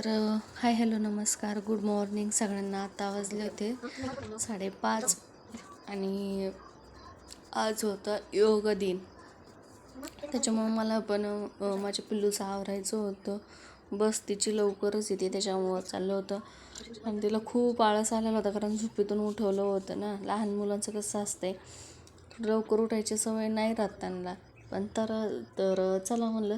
तर hi hello नमस्कार. Good morning. सगळ्यांना आता वाजले होते साडेपाच आणि आज होतं योग दिन. त्याच्यामुळं मला पण माझ्या पिल्लूचं आवरायचं होतं. बस तिची लवकरच येते त्याच्यामुळं चाललं होतं. आणि तिला खूप आळस आलेला होता कारण झोपेतून उठवलं होतं ना. लहान मुलांचं कसं असतंय लवकर उठायची सवय नाही राहत त्यांना. पण तर तर चला म्हणलं.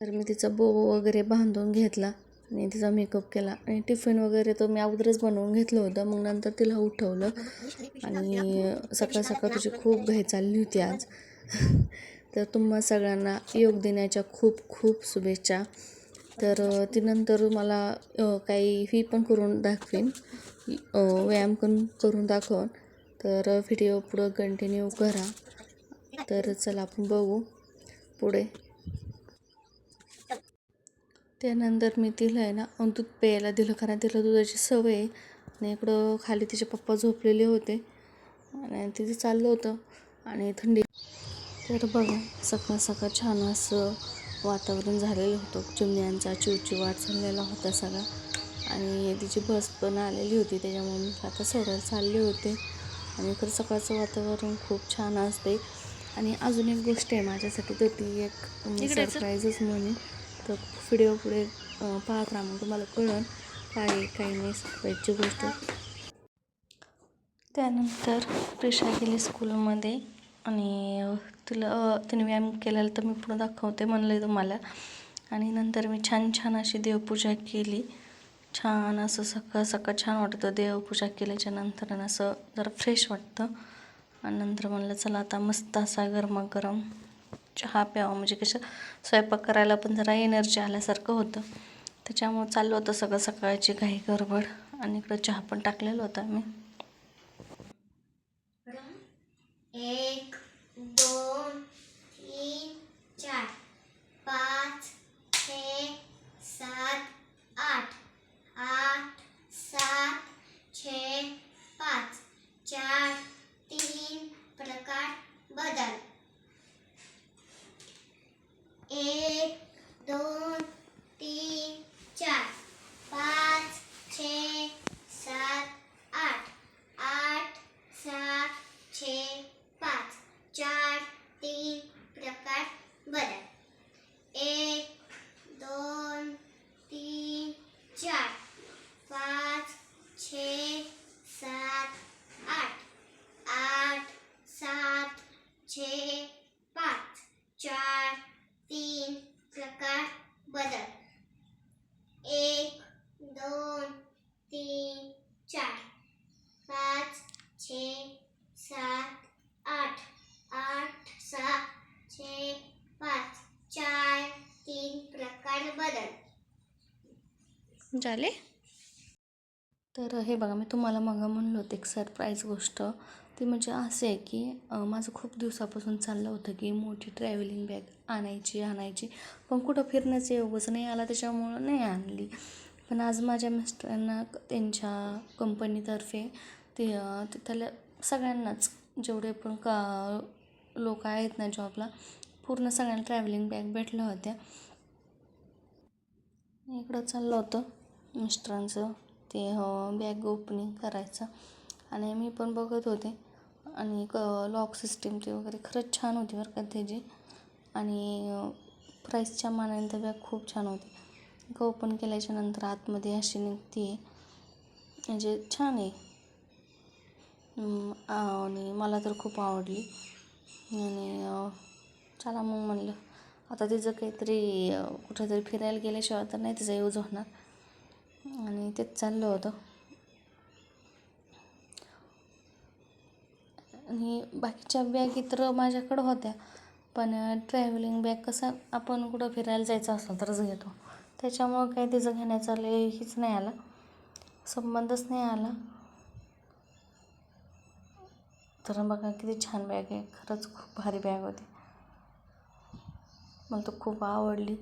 तर मी तिचा बो वगैरे बांधून घेतला आणि तिचा मेकअप केला. आणि टिफिन वगैरे तो मी अगोदरच बनवून घेतलं होतं. मग नंतर तिला उठवलं. आणि सकाळ सकाळ तुझी खूप घाई चालली होती आज. तर तुम्हा सगळ्यांना योग दिनाच्या खूप खूप शुभेच्छा. तर ती नंतर मला काही फी पण करून दाखवेन. व्यायाम करून करून दाखवून. तर व्हिडिओ पुढं कंटिन्यू करा. तर चला आपण बघू पुढे. त्यानंतर मी तिला आहे ना दूध प्यायला दिलं कारण तिला दुधाची सवय आहे. आणि इकडं खाली तिचे पप्पा झोपलेले होते. आणि तिचं चाललं होतं. आणि थंडी तर बघा सकाळ सकाळ छान असं वातावरण झालेलं होतं. चिमण्यांचा चिवचिवाट चाललेला होता सगळा. आणि तिची बस पण आलेली होती त्याच्यामुळे मी आता सोडायला चालले होते. आणि खरं सकाळचं वातावरण खूप छान असते आणि अजून एक गोष्ट आहे माझ्यासाठी तर ती एक सरप्राईजच म्हणेन. तर व्हिडिओ पुढे पाहत राहा मग तुम्हाला कळून काय काही नाही सरप्राईजची गोष्ट. त्यानंतर प्रिशा गेली स्कूलमध्ये आणि तिला तिने व्यायाम केलेला तर मी पुढं दाखवते म्हणलं तुम्हाला. आणि नंतर मी छान छान अशी देवपूजा केली. छान असं सकाळ सकाळ छान वाटतं देवपूजा केल्याच्यानंतर आणि असं जरा फ्रेश वाटतं. आणि नंतर म्हणलं चला आता मस्त असा गरमागरम चहा प्यावा म्हणजे कसं स्वयंपाक करायला पण जरा एनर्जी आल्यासारखं होतं. त्याच्यामुळं चाललं होतं सगळं सकाळची घाई गडबड आणि इकडं चहा पण टाकलेला होता मी एक दोन तीन चार पाच छे सात आठ आठ सात छे पाच चार तीन प्रकार बदल एक दोन तीन चार पाच छे सात आठ आठ सात छे पाच चार तीन प्रकार बदल एक दोन तीन चार पाच छे सात आठ आठ सात छे पाच चार तीन प्रकार बदल एक दोन तीन चार. पाच छे सात आठ. आठ सात छे पाच. चार तीन प्रकार बदल. झाले? तर हे बघा मी तुम्हाला मग म्हणलं होते एक सरप्राईज गोष्ट. ते म्हणजे असं आहे की माझं खूप दिवसापासून चाललं होतं की मोठी ट्रॅव्हलिंग बॅग आणायची आणायची. पण कुठं फिरण्याचं योगच नाही आला त्याच्यामुळं नाही आणली. पण आज माझ्या मिस्टरांना त्यांच्या कंपनीतर्फे ते तिथल्या सगळ्यांनाच जेवढे पण का लोक आहेत ना जॉबला पूर्ण सगळ्यांना ट्रॅव्हलिंग बॅग भेटल्या होत्या. इकडं चाललं होतं मिस्टरांचं ते हो, बॅग ओपनिंग करायचं. आणि मी पण बघत होते. आणि क लॉक सिस्टीम वगैरे खरंच छान होती बरं का त्याची. आणि प्राईसच्या मानाने तर बॅग खूप छान होती. ओपन केल्याच्यानंतर आतमध्ये अशी निघते म्हणजे छान आहे. आणि मला तर खूप आवडली. आणि चला मग म्हणलं आता तिचं काहीतरी कुठंतरी कुठेतरी फिरायला गेल्याशिवाय तर नाही तिचा यूज होणार. आणि तेच चाललं होतं. आणि बाकीच्या बॅगी तर माझ्याकडं होत्या. पण ट्रॅव्हलिंग बॅग कसं आपण कुठं फिरायला जायचं असलं तरच घेतो. त्याच्यामुळं काही तिचं घेण्याचा लय हीच नाही आला. संबंधच नाही आला. तर बघा किती छान बॅग आहे. खरंच खूप भारी बॅग होती. मला तर खूप आवडली.